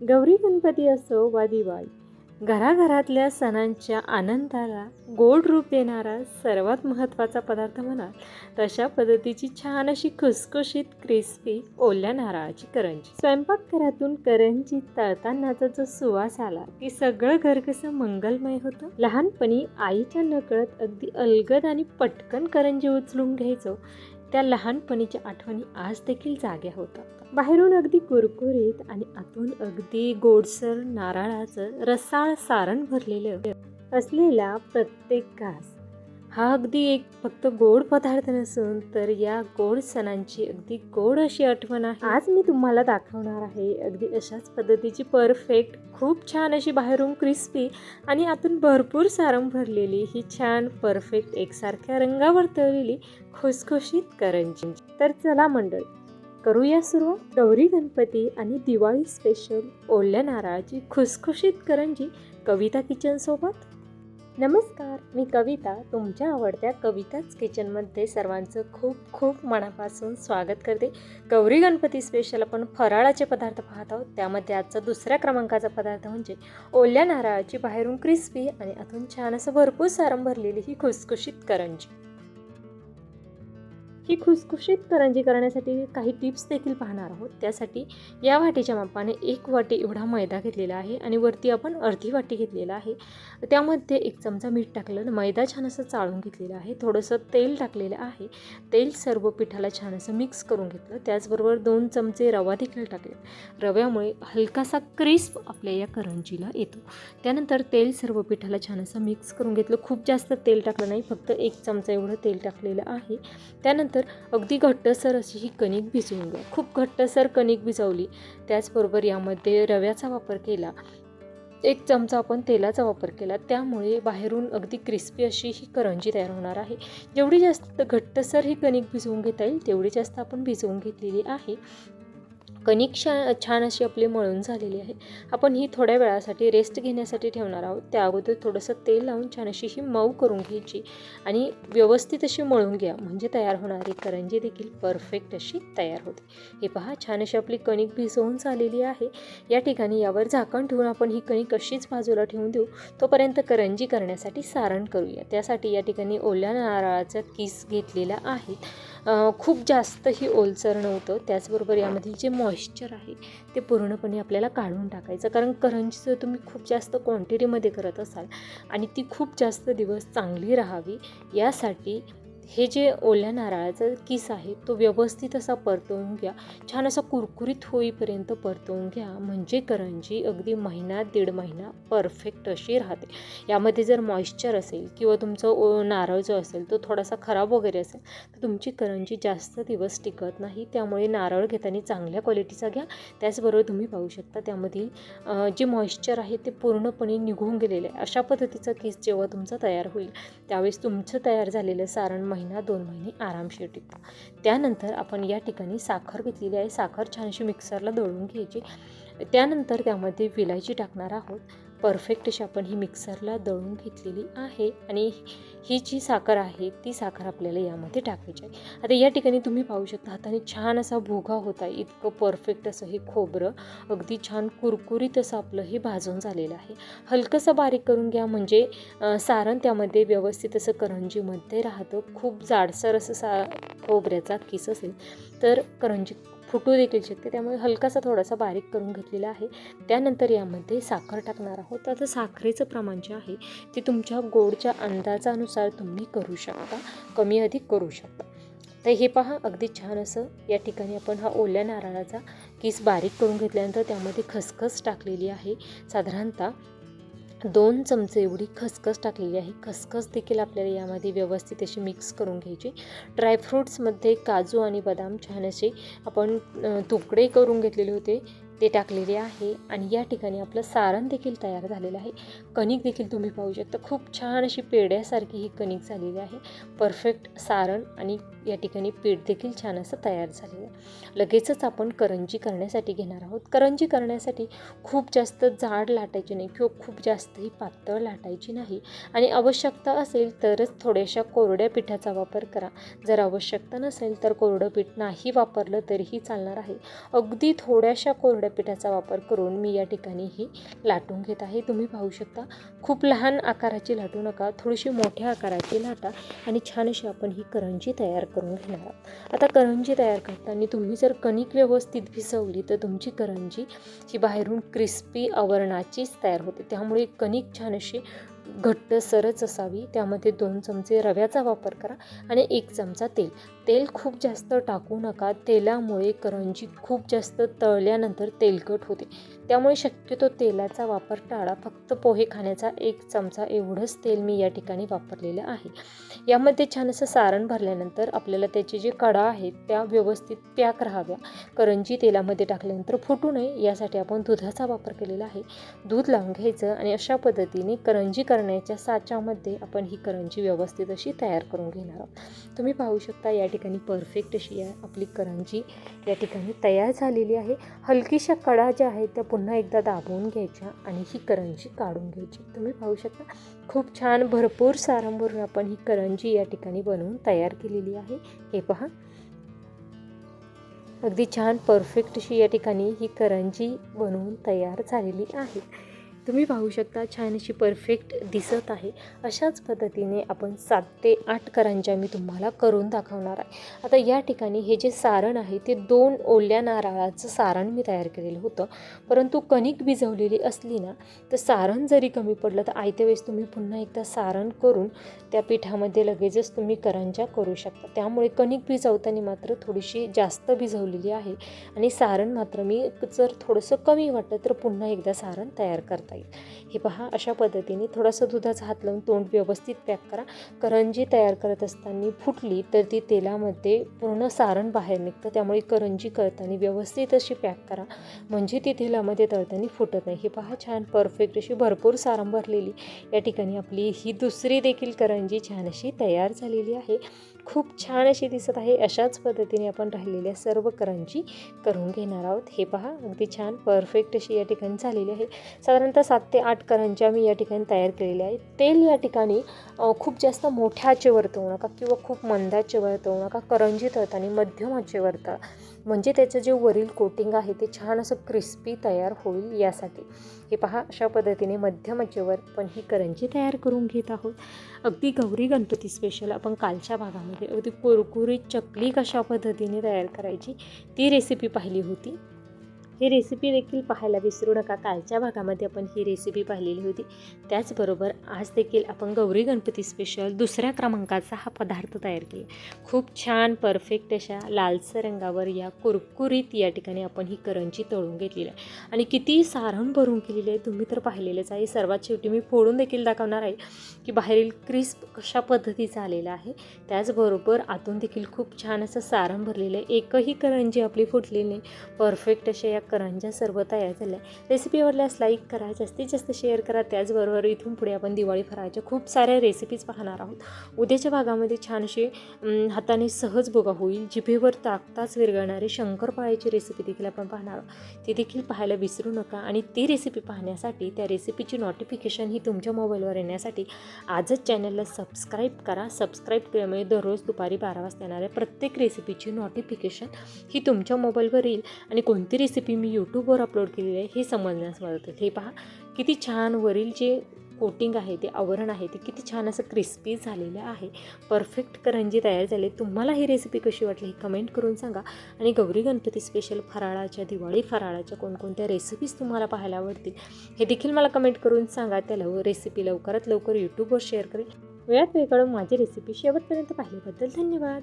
गौरी गणपती असो वा दिवाळी घराघरातल्या सणांच्या आनंदाला गोड रूप देणारा सर्वात महत्त्वाचा पदार्थ म्हणाल तशा पद्धतीची छान अशी खुसखुशीत क्रिस्पी ओल्या नारळाची करंजी. स्वयंपाकघरातून करंजी तळतानाचा जो सुवास आला की सगळं घर कसं मंगलमय होतं? लहानपणी आईच्या नकळत अगदी अलगद आणि पटकन करंजी उचलून घ्यायचो त्या लहानपणीच्या आठवणी आज देखील जाग्या होतात. बाहेरून अगदी कुरकुरीत आणि आतून अगदी गोडसर नारळाचं रसाळ सारण भरलेलं असलेला प्रत्येक घास हा अगदी एक फक्त गोड पदार्थ नसून तर या गोड सणांची अगदी गोड अशी आठवण आहे. आज मी तुम्हाला दाखवणार आहे अगदी अशाच पद्धतीची परफेक्ट खूप छान अशी बाहेरून क्रिस्पी आणि आतून भरपूर सारं भरलेली ही छान परफेक्ट एकसारख्या रंगावर तळलेली खुसखुशीत करंजी. तर चला मंडळ करूया सुरुवात गौरी गणपती आणि दिवाळी स्पेशल ओल्या नारळाची खुसखुशीत करंजी कविता किचन सोबत. नमस्कार मी कविता. तुमच्या आवडत्या कविताच किचनमध्ये सर्वांचं खूप खूप मनापासून स्वागत करते. गौरी गणपती स्पेशल आपण फराळाचे पदार्थ पाहत आहोत. त्यामध्ये आजचा दुसऱ्या क्रमांकाचा पदार्थ म्हणजे ओल्या नारळाची बाहेरून क्रिस्पी आणि आतून छान असं भरपूर सारं भरलेली ही खुसखुशीत करंजी. ही खुसखुशीत करंजी करण्यासाठी काही टिप्स देखील पाहणार आहोत. त्यासाठी या वाटीच्या मापाने एक वाटी एवढा मैदा घेतलेला आहे आणि वरती आपण अर्धी वाटी घेतलेला आहे. त्यामध्ये एक चमचा मीठ टाकलं मैदा छान असं चाळून घेतलेलं आहे. थोडंसं तेल टाकलेलं आहे. तेल सर्व पिठाला छान असं मिक्स करून घेतलं. त्याचबरोबर दोन चमचे रवा देखील टाकले. रव्यामुळे हलकासा क्रिस्प आपल्या या करंजीला येतो. त्यानंतर तेल सर्व पिठाला छान असं मिक्स करून घेतलं. खूप जास्त तेल टाकलं नाही. फक्त एक चमचा एवढं तेल टाकलेलं आहे. त्यानंतर अगदी घट्टसर अशी ही कणिक भिजवून घ्या. खूप घट्टसर कणिक भिजवली. त्याचबरोबर यामध्ये रव्याचा वापर केला. एक चमचा आपण तेलाचा वापर केला. त्यामुळे बाहेरून अगदी क्रिस्पी अशी ही करंजी तयार होणार आहे. जेवढी जास्त घट्टसर ही कणिक भिजवून घेता येईल तेवढी जास्त आपण भिजवून घेतलेली आहे. कणिक छा छान अशी आपली मळून झालेली आहे. आपण ही थोड्या वेळासाठी रेस्ट घेण्यासाठी ठेवणार आहोत. त्या अगोदर थोडंसं तेल लावून छान अशी ही मऊ करून घ्यायची आणि व्यवस्थित अशी मळून घ्या. म्हणजे तयार होणारी करंजी देखील परफेक्ट अशी तयार होते. हे पहा छान अशी आपली कणिक भिजवून झालेली आहे. या ठिकाणी यावर झाकण ठेवून आपण ही कणिक अशीच बाजूला ठेवून देऊ. तोपर्यंत करंजी करण्यासाठी सारण करूया. त्यासाठी या ठिकाणी ओल्या नारळाचा किस घेतलेला आहे. खूप जास्तही ओलसर नव्हतं त्याचबरोबर यामधील जे मॉइश्चर आहे ते पूर्णपणे आपल्याला काढून टाकायचं. कारण करंजी जर तुम्ही खूप जास्त क्वांटिटीमध्ये करत असाल आणि ती खूप जास्त दिवस चांगली राहावी यासाठी हे जे ओल्या नारळाचा किस आहे तो व्यवस्थित असा परतवून घ्या. छान असा कुरकुरीत होईपर्यंत परतवून घ्या. म्हणजे करंजी अगदी महिना दीड महिना परफेक्ट अशी राहते. यामध्ये जर मॉइश्चर असेल किंवा तुमचं ओ नारळ जो असेल तो थोडासा खराब वगैरे असेल तर तुमची करंजी जास्त दिवस टिकत नाही. त्यामुळे नारळ घेताना चांगल्या क्वालिटीचा घ्या. त्याचबरोबर तुम्ही पाहू शकता त्यामधील जे मॉइश्चर आहे ते पूर्णपणे निघून गेलेलं आहे. अशा पद्धतीचा किस जेव्हा तुमचा तयार होईल त्यावेळेस तुमचं तयार झालेलं सारण महिना दोन महिने आरामशीर टिकतं. त्यानंतर आपण या ठिकाणी साखर घेतलेली आहे. साखर छानशी मिक्सरला दळून घ्यायची. त्यानंतर त्यामध्ये विलायची टाकणार आहोत. परफेक्ट अशी आपण ही मिक्सरला दळून घेतलेली आहे आणि ही जी साखर आहे ती साखर आपल्याला यामध्ये टाकायची आहे. आता या ठिकाणी तुम्ही पाहू शकता हाताने छान असा भुगा होता इतकं परफेक्ट असं हे खोबरं अगदी छान कुरकुरीत असं आपलं हे भाजून झालेलं आहे. हलकंसं बारीक करून घ्या म्हणजे सारण त्यामध्ये व्यवस्थित असं करंजीमध्ये राहतं. खूप जाडसर असं सा खोबऱ्याचा किस असेल तर करंजी फुटू देखील शकते. त्यामुळे हलकासा थोडासा बारीक करून घेतलेला आहे. त्यानंतर यामध्ये साखर टाकणार आहोत. आता साखरेचं प्रमाण जे आहे ते तुमच्या गोडच्या अंदाजानुसार तुम्ही करू शकता. कमी अधिक करू शकता. तर हे पहा अगदी छान असं या ठिकाणी आपण हा ओल्या नारळाचा किस बारीक करून घेतल्यानंतर त्यामध्ये खसखस टाकलेली आहे. साधारणतः दोन चमचे एवढी खसखस टाकलेली आहे. खसखस देखील आपल्याला यामध्ये व्यवस्थित अशी मिक्स करून घ्यायची. ड्रायफ्रूट्समध्ये काजू आणि बदाम छान असे आपण तुकडे करून घेतलेले होते. ते टाकलेले आहे आणि या ठिकाणी आपलं सारण देखील तयार झालेलं आहे. कणिक देखील तुम्ही पाहू शकता. खूप छान अशी पेड्यासारखी ही कणिक झालेली आहे. परफेक्ट सारण आणि या ठिकाणी पीठ देखील छान असं तयार झालेलं आहे. लगेचच आपण करंजी करण्यासाठी घेणार आहोत. करंजी करण्यासाठी खूप जास्त जाड लाटायची नाही किंवा खूप जास्तही पातळ लाटायची नाही. आणि आवश्यकता असेल तरच थोड्याशा कोरड्या पिठाचा वापर करा. जर आवश्यकता नसेल तर कोरडं पीठ नाही वापरलं तरीही चालणार आहे. अगदी थोड्याशा कोरड्या पिठाचा वापर करून मी या ठिकाणी ही लाटून घेत आहे. तुम्ही पाहू शकता खूप लहान आकाराची लाटू नका थोडीशी मोठ्या आकाराची लाटा आणि छान अशी आपण ही करंजी तयार करू. करून घेणार आता करंजी तयार करताना तुम्ही जर कणिक व्यवस्थित भिजवली तर तुमची करंजी ही बाहेरून क्रिस्पी आवरणाचीच तयार होते. त्यामुळे कणिक छान अशी घट्ट सरच असावी. त्यामध्ये दोन चमचे रव्याचा वापर करा आणि एक चमचा तेल. तेल खूप जास्त टाकू नका. तेलामुळे करंजी खूप जास्त तळल्यानंतर तेलकट होते. त्यामुळे शक्यतो तेलाचा वापर टाळा. फक्त पोहे खाण्याचा एक चमचा एवढंच तेल मी या ठिकाणी वापरलेलं आहे. यामध्ये छान असं सारण भरल्यानंतर आपल्याला त्याचे जे कडा आहेत त्या व्यवस्थित पॅक राहाव्या. करंजी तेलामध्ये टाकल्यानंतर फुटू नये यासाठी आपण दुधाचा वापर केलेला आहे. दूध लावून घ्यायचं आणि अशा पद्धतीने करंजी करण्याच्या साच्यामध्ये आपण ही करंजी व्यवस्थित अशी तयार करून घेणार आहोत. तुम्ही पाहू शकता या ठिकाणी परफेक्ट अशी आहे आपली करंजी या ठिकाणी तयार झालेली आहे. हलकीशा कडा ज्या आहेत त्या पुन्हा एकदा दाबवून घ्यायच्या आणि ही करंजी काढून घ्यायची. तुम्ही पाहू शकता खूप छान भरपूर सारंभरून आपण ही करंजी या ठिकाणी बनवून तयार केलेली आहे. हे पहा. अगदी छान परफेक्ट अशी या ठिकाणी ही करंजी बनवून तयार झालेली आहे. तुम्ही पाहू शकता छान अशी परफेक्ट दिसत आहे. अशाच पद्धतीने आपण सात ते आठ करंज्या मी तुम्हाला करून दाखवणार आहे. आता या ठिकाणी हे जे सारण आहे ते दोन ओल्या नारळाचं सारण मी तयार केलेलं होतं. परंतु कणिक भिजवलेली असली ना तर सारण जरी कमी पडलं तर आयत्या वेळेस तुम्ही पुन्हा एकदा सारण करून त्या पिठामध्ये लगेचच तुम्ही करंज्या करू शकता. त्यामुळे कणिक भिजवताना मात्र थोडीशी जास्त भिजवलेली आहे आणि सारण मात्र मी जर थोडंसं कमी वाटलं तर पुन्हा एकदा सारण तयार करता येईल हे पहा अशा पद्धतीने थोडासा दुधाचा हात लावून तोंड व्यवस्थित पॅक करा. करंजी तयार करत असताना फुटली तर ती तेलामध्ये पूर्ण सारण बाहेर निघतं. त्यामुळे करंजी करताना व्यवस्थित अशी पॅक करा. म्हणजे ती तेलामध्ये तळताना फुटत नाही. हे पहा छान परफेक्ट अशी भरपूर सारण भरलेली. या ठिकाणी आपली ही दुसरी देखील करंजी छान अशी तयार झालेली आहे. खूप छान अशी दिसत आहे. अशाच पद्धतीने आपण राहिलेल्या सर्व करंजी करून घेणार आहोत. हे पहा अगदी छान परफेक्ट अशी या ठिकाणी झालेली आहे. साधारणतः सात ते आठ करंज्या मी या ठिकाणी तयार केलेल्या आहेत तेल या ठिकाणी खूप जास्त मोठ्या आचेवर नका किंवा खूप मंदाचे आचेवर नका करंजी तळताना मध्यम आचेवर म्हणजे त्याचं जे वरील कोटिंग आहे ते छान असं क्रिस्पी तयार होईल यासाठी. हे पहा अशा पद्धतीने मध्यम आचेवर पण ही करंजी तयार करून घेत आहोत. अगदी गौरी गणपती स्पेशल आपण कालच्या भागामध्ये अगदी कुरकुरीत चकली कशा पद्धतीने तयार करायची ती रेसिपी पाहिली होती. ही रेसिपी देखील पाहायला विसरू नका. कालच्या भागामध्ये आपण ही रेसिपी पाहिलेली होती. त्याचबरोबर आज देखील आपण गौरी गणपती स्पेशल दुसऱ्या क्रमांकाचा हा पदार्थ तयार केला. खूप छान परफेक्ट अशा लालसर रंगावर या कुरकुरीत या ठिकाणी आपण ही करंजी तळून घेतलेली आहे. आणि किती सारण भरून केलेली आहे तुम्ही तर पाहिलेलंच आहे. सर्वात शेवटी मी फोडून देखील दाखवणार आहे की बाहेरील क्रिस्प कशा पद्धतीचा आलेला आहे. त्याचबरोबर आतून देखील खूप छान असं सारण भरलेलं आहे. एकही करंजी आपली फुटलेली नाही. परफेक्ट अशा या करांच्या सर्व तयार झाल्या. रेसिपी आवडल्यास लाईक करा जास्तीत जास्त शेअर करा. त्याचबरोबर इथून पुढे आपण दिवाळी फराळच्या खूप साऱ्या रेसिपीज पाहणार आहोत. उद्याच्या भागामध्ये छान अशी हाताने सहज बघा होईल. जिभेवर ताकताच विरघळणारी शंकरपाळ्याची रेसिपी देखील आपण पाहणार आहोत. ती देखील पाहायला विसरू नका आणि ती रेसिपी पाहण्यासाठी त्या रेसिपीची नोटिफिकेशन ही तुमच्या मोबाईलवर येण्यासाठी आजच चॅनलला सबस्क्राईब करा. सबस्क्राईब केल्यामुळे दररोज दुपारी बारा वाजता येणाऱ्या प्रत्येक रेसिपीची नोटिफिकेशन ही तुमच्या मोबाईलवर येईल. आणि कोणती रेसिपी मी यूट्यूबवर अपलोड केलेली आहे हे समजण्यास मदत होईल हे पहा किती छान वरील जे कोटिंग आहे ते आवरण आहे ते किती छान असं क्रिस्पी झालेलं आहे. परफेक्ट करंजी तयार झाले. तुम्हाला ही रेसिपी कशी वाटली हे कमेंट करून सांगा. आणि गौरी गणपती स्पेशल फराळाच्या दिवाळी फराळाच्या कोणकोणत्या रेसिपीज तुम्हाला पाहायला आवडतील हे देखील मला कमेंट करून सांगा. त्या लव रेसिपी लवकरात लवकर यूट्यूबवर शेअर करेल वेळात वेळ काढून माझी रेसिपी शेवटपर्यंत पाहिल्याबद्दल धन्यवाद.